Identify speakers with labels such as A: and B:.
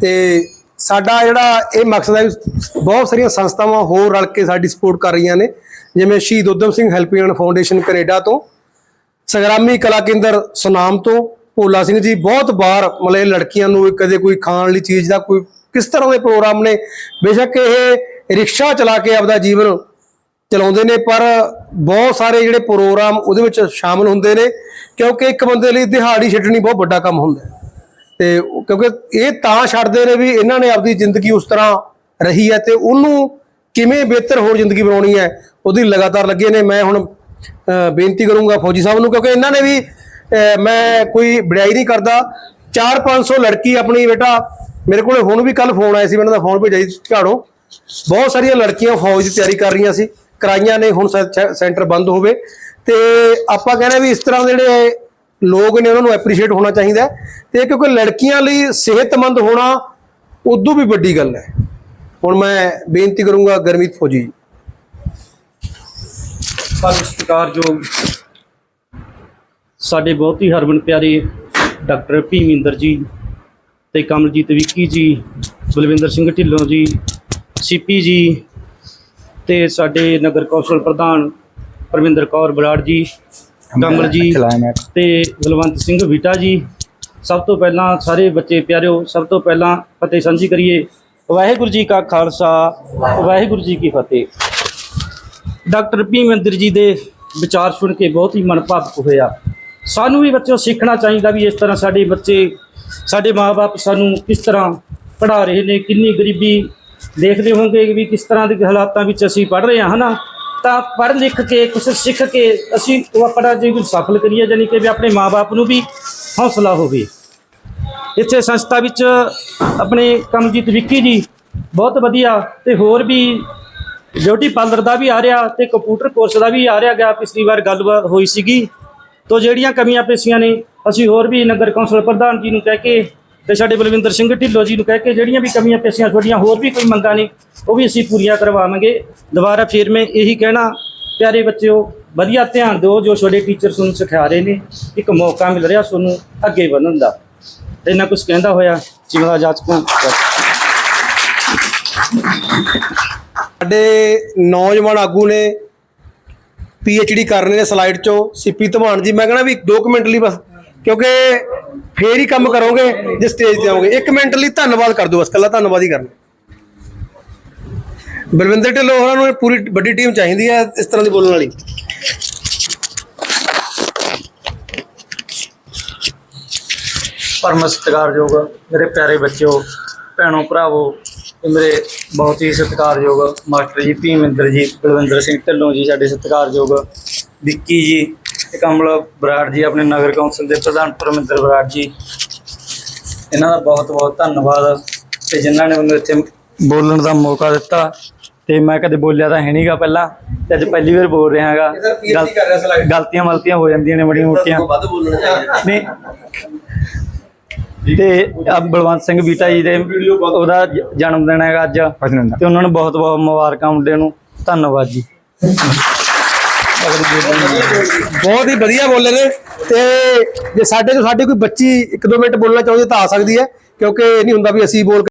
A: ਤੇ ਸਾਡਾ ਜਿਹੜਾ ਇਹ ਮਕਸਦ ਹੈ ਬਹੁਤ ਸਾਰੀਆਂ ਸੰਸਥਾਵਾਂ ਹੋਰ ਰਲ ਕੇ ਸਾਡੀ ਸਪੋਰਟ ਕਰ ਰਹੀਆਂ ਨੇ, ਜਿਵੇਂ ਸ਼ਹੀਦ Udham Singh helping foundation Canada ਤੋਂ, ਸੰਗਰਾਮੀ ਕਲਾ ਕੇਂਦਰ ਸੁਨਾਮ ਤੋਂ, ਭੋਲਾ ਸਿੰਘ ਜੀ ਬਹੁਤ ਵਾਰ ਮਤਲਬ ਇਹ ਲੜਕੀਆਂ ਨੂੰ ਕਦੇ ਕੋਈ ਖਾਣ ਲਈ ਚੀਜ਼ ਦਾ ਕੋਈ ਕਿਸ ਤਰ੍ਹਾਂ ਦੇ ਪ੍ਰੋਗਰਾਮ ਨੇ, ਬੇਸ਼ੱਕ ਇਹ ਰਿਕਸ਼ਾ ਚਲਾ ਕੇ ਆਪਦਾ ਜੀਵਨ ਚਲਾਉਂਦੇ ਨੇ, ਪਰ ਬਹੁਤ ਸਾਰੇ ਜਿਹੜੇ ਪ੍ਰੋਗਰਾਮ ਉਹਦੇ ਵਿੱਚ ਸ਼ਾਮਲ ਹੁੰਦੇ ਨੇ, ਕਿਉਂਕਿ ਇੱਕ ਬੰਦੇ ਲਈ ਦਿਹਾੜੀ ਛੱਡਣੀ ਬਹੁਤ ਵੱਡਾ ਕੰਮ ਹੁੰਦਾ ਹੈ। ਤੇ ਕਿਉਂਕਿ ਇਹ ਤਾਂ ਛੱਡਦੇ ਨੇ ਵੀ ਇਹਨਾਂ ਨੇ ਆਪਦੀ ਜ਼ਿੰਦਗੀ ਉਸ ਤਰ੍ਹਾਂ ਰਹੀ ਹੈ ਤੇ ਉਹਨੂੰ ਕਿਵੇਂ ਬਿਹਤਰ ਹੋਰ ਜ਼ਿੰਦਗੀ ਬਣਾਉਣੀ ਹੈ, ਉਹਦੀ ਲਗਾਤਾਰ ਲੱਗੇ ਨੇ। ਮੈਂ ਹੁਣ ਬੇਨਤੀ ਕਰੂੰਗਾ ਫੌਜੀ ਸਾਹਿਬ ਨੂੰ, ਕਿਉਂਕਿ ਇਹਨਾਂ ਨੇ ਵੀ ਮੈਂ ਕੋਈ ਬੜਾਈ ਨਹੀਂ ਕਰਦਾ। 4-500 ਲੜਕੀ ਆਪਣੀ ਬੇਟਾ, ਮੇਰੇ ਕੋਲੇ ਹੁਣ ਵੀ ਕੱਲ ਫੋਨ ਆਇਆ ਸੀ, ਮੈਨੂੰ ਦਾ ਫੋਨ ਭੇਜਿਆ ਸੀ ਝਾੜੋ। ਬਹੁਤ ਸਾਰੀਆਂ ਲੜਕੀਆਂ ਫੌਜ ਦੀ ਤਿਆਰੀ ਕਰ ਰਹੀਆਂ ਸੀ, ਕਰਾਈਆਂ ਨੇ, ਹੁਣ ਸੈਂਟਰ ਬੰਦ ਹੋਵੇ। ਤੇ ਆਪਾਂ ਕਹਿੰਦੇ ਵੀ ਇਸ ਤਰ੍ਹਾਂ ਦੇ ਜਿਹੜੇ ਲੋਕ ਨੇ ਉਹਨਾਂ ਨੂੰ ਐਪਰੀਸ਼ੀਏਟ ਹੋਣਾ ਚਾਹੀਦਾ ਹੈ ਤੇ ਕਿਉਂਕਿ ਲੜਕੀਆਂ ਲਈ ਸਿਹਤਮੰਦ ਹੋਣਾ ਉਦੋਂ ਵੀ ਵੱਡੀ ਗੱਲ ਹੈ। ਹੁਣ ਮੈਂ ਬੇਨਤੀ ਕਰੂੰਗਾ ਗਰਮੀਤ ਫੌਜੀ ਜੀ।
B: ਸਾਡੇ ਸਤਿਕਾਰਯੋਗ ਸਾਡੇ ਬਹੁਤ ਹੀ ਹਰਮਨ ਪਿਆਰੇ ਡਾਕਟਰ ਭੀਮਿੰਦਰ ਜੀ ਤੇ ਕਮਲਜੀਤ ਵਿੱਕੀ ਜੀ, ਬਲਵਿੰਦਰ ਸਿੰਘ ਢਿੱਲੋਂ ਜੀ, ਸੀਪੀ ਜੀ ਤੇ ਸਾਡੇ ਨਗਰ ਕੌਂਸਲ ਪ੍ਰਧਾਨ ਪਰਮਿੰਦਰ ਕੌਰ ਬਰਾੜ ਜੀ ਕਮਲ ਜੀ ਤੇ ਬਲਵੰਤ ਸਿੰਘ ਵੀਟਾ ਜੀ। ਸਭ ਤੋਂ ਪਹਿਲਾਂ ਸਾਰੇ ਬੱਚੇ ਪਿਆਰਿਓ ਸਭ ਤੋਂ ਪਹਿਲਾਂ ਫਤਿਹ ਸਾਂਝੀ ਕਰੀਏ। ਵਾਹਿਗੁਰੂ ਜੀ ਕਾ ਖਾਲਸਾ ਵਾਹਿਗੁਰੂ ਜੀ ਕੀ ਫਤਿਹ। ਡਾਕਟਰ ਭੀਮਿੰਦਰ ਜੀ ਦੇ ਵਿਚਾਰ ਸੁਣ ਕੇ ਬਹੁਤ ਹੀ ਮਨ ਭਾਵੁਕ ਹੋਇਆ। ਸਾਨੂੰ ਵੀ ਬੱਚਿਓ ਸਿੱਖਣਾ ਚਾਹੀਦਾ ਵੀ ਇਸ ਤਰ੍ਹਾਂ ਸਾਡੇ ਬੱਚੇ ਸਾਡੇ ਮਾਪੇ ਸਾਨੂੰ ਕਿਸ ਤਰ੍ਹਾਂ ਪੜ੍ਹਾ ਰਹੇ ਨੇ ਕਿੰਨੀ ਗਰੀਬੀ ਦੇਖਦੇ ਹੋਵੋਗੇ ਵੀ ਕਿਸ ਤਰ੍ਹਾਂ ਦੇ ਹਾਲਾਤਾਂ ਵਿੱਚ ਅਸੀਂ ਪੜ੍ਹ ਰਹੇ ਹਾਂ ਹਨਾ? ਤਾਂ ਪੜ੍ਹ ਲਿਖ ਕੇ ਕੁਝ ਸਿੱਖ ਕੇ ਅਸੀਂ ਉਹ ਆਪਣਾ ਜੇ ਕੁਝ ਸਫਲ ਕਰੀਏ ਜਾਨੀ ਕਿ ਵੀ ਆਪਣੇ ਮਾਪੇ ਨੂੰ ਵੀ ਹੌਸਲਾ ਹੋਵੇ। ਇੱਥੇ ਸੰਸਥਾ ਵਿੱਚ ਆਪਣੇ ਕਮਜੀਤ ਵਿੱਕੀ ਜੀ ਬਹੁਤ ਵਧੀਆ ਤੇ ਹੋਰ ਵੀ ਬਿਊਟੀ ਪਾਰਲਰ ਦਾ ਵੀ ਆ ਰਿਹਾ ਤੇ ਕੰਪਿਊਟਰ ਕੋਰਸ ਦਾ ਵੀ ਆ ਰਿਹਾ ਗਿਆ ਪਿਛਲੀ ਵਾਰ ਗੱਲ ਹੋਈ ਸੀਗੀ। ਤੋ ਜਿਹੜੀਆਂ ਕਮੀਆਂ ਪੇਸ਼ੀਆਂ ਨੇ, ਅਸੀਂ ਹੋਰ ਵੀ ਨਗਰ ਕੌਂਸਲ ਪ੍ਰਧਾਨ ਜੀ ਨੂੰ ਕਹਿ ਕੇ ਤੇ ਸਾਡੇ ਬਲਵਿੰਦਰ ਸਿੰਘ ਢਿੱਲੋਂ ਜੀ ਨੂੰ ਕਹਿ ਕੇ ਜਿਹੜੀਆਂ ਵੀ ਕਮੀਆਂ ਪੇਸ਼ੀਆਂ ਤੁਹਾਡੀਆਂ, ਹੋਰ ਵੀ ਕੋਈ ਮੰਗਾਂ ਨੇ, ਉਹ ਵੀ ਅਸੀਂ ਪੂਰੀਆਂ ਕਰਵਾਵਾਂਗੇ। ਦੁਬਾਰਾ ਫਿਰ ਮੈਂ ਇਹੀ ਕਹਿਣਾ, ਪਿਆਰੇ ਬੱਚਿਓ, ਵਧੀਆ ਧਿਆਨ ਦਿਓ ਜੋ ਤੁਹਾਡੇ ਟੀਚਰ ਤੁਹਾਨੂੰ ਸਿਖਾ ਰਹੇ ਨੇ। ਇੱਕ ਮੌਕਾ ਮਿਲ ਰਿਹਾ ਤੁਹਾਨੂੰ ਅੱਗੇ ਵਧਣ ਦਾ। ਇੰਨਾ ਇਹਨਾਂ ਕੁਝ ਕਹਿੰਦਾ ਹੋਇਆ ਜਿਵੇਂ ਜਾਚਕਾਂ
A: ਸਾਡੇ ਨੌਜਵਾਨ ਆਗੂ ਨੇ ਡੀ ਕਰ ਰਹੇ ਨੇ ਸਲਾਈਡ ਚੋਂ। ਸਿੱਪੀ ਧਮਾਨ ਜੀ, ਮੈਂ ਕਹਿੰਦਾ ਵੀ 2 ਮਿੰਟ ਲਈ ਬਸ ਕਿਉਂਕਿ ਫੇਰ ਹੀ ਕੰਮ ਕਰੋਗੇ, ਜੇ ਸਟੇਜ ਤੇ ਆਓਗੇ। 1 ਮਿੰਟ ਲਈ ਧੰਨਵਾਦ ਕਰ ਦਿਓ ਬਸ ਕੱਲਾ ਧੰਨਵਾਦ ਹੀ ਕਰਨਾ। ਬਲਵਿੰਦਰ ਢਿੱਲੋਂ ਹੋਰਾਂ ਨੂੰ ਪੂਰੀ ਵੱਡੀ ਟੀਮ ਚਾਹੀਦੀ ਹੈ ਇਸ ਤਰ੍ਹਾਂ ਦੀ ਬੋਲਣ ਵਾਲੀ।
B: ਪਰਮ ਸਤਿਕਾਰਯੋਗ ਮੇਰੇ ਪਿਆਰੇ ਬੱਚਿਓ, ਭੈਣੋ, ਭਰਾਵੋ ਤੇ ਮੇਰੇ ਬਹੁਤ ਹੀ ਸਤਿਕਾਰਯੋਗ ਮਾਸਟਰ ਜੀ ਭੀਮਿੰਦਰ ਜੀ ਬਲਵਿੰਦਰ ਸਿੰਘ ਢਿੱਲੋਂ ਜੀ, ਸਾਡੇ ਸਤਿਕਾਰਯੋਗ ਵਿੱਕੀ ਜੀ ਤੇ ਕਮਲ ਬਰਾੜ ਜੀ ਆਪਣੇ ਨਗਰ ਕੌਂਸਲ ਦੇ ਪ੍ਰਧਾਨ ਪਰਮਿੰਦਰ ਬਰਾੜ ਜੀ। ਇਹਨਾਂ ਦਾ ਬਹੁਤ ਬਹੁਤ ਧੰਨਵਾਦ ਤੇ ਜਿਨ੍ਹਾਂ ਨੇ ਮੈਨੂੰ ਇੱਥੇ ਬੋਲਣ ਦਾ ਮੌਕਾ ਦਿੱਤਾ। ਤੇ ਮੈਂ ਕਦੇ ਬੋਲਿਆ ਤਾਂ ਹੈ ਨਹੀਂਗਾ ਪਹਿਲਾਂ ਤੇ ਅੱਜ ਪਹਿਲੀ ਵਾਰ ਬੋਲ ਰਿਹਾ ਹੈਗਾ? ਗਲਤੀਆਂ ਮਲਤੀਆਂ ਹੋ ਜਾਂਦੀਆਂ ਨੇ ਬੜੀਆਂ ਮੋਟੀਆਂ। ਨਹੀਂ। ਤੇ ਆ ਬਲਵੰਤ ਸਿੰਘ ਬੀਟਾ ਜੀ ਦੇ ਉਹਦਾ ਜਨਮ ਦਿਨ ਹੈਗਾ ਅੱਜ। ਤੇ ਉਹਨਾਂ ਨੂੰ ਬਹੁਤ ਬਹੁਤ ਮੁਬਾਰਕਾਂ ਮੁੰਡੇ ਨੂੰ। ਧੰਨਵਾਦ ਜੀ।
A: ਬਹੁਤ ਹੀ ਵਧੀਆ ਬੋਲੇ ਨੇ ਤੇ ਜੇ ਸਾਡੇ ਤੋਂ ਸਾਡੇ ਕੋਈ ਬੱਚੀ 1-2 ਮਿੰਟ ਬੋਲਣਾ ਚਾਹੁੰਦੀ ਤਾਂ ਆ ਸਕਦੀ ਹੈ, ਕਿਉਂਕਿ ਇਹ ਨਹੀਂ ਹੁੰਦਾ ਵੀ ਅਸੀਂ ਬੋਲ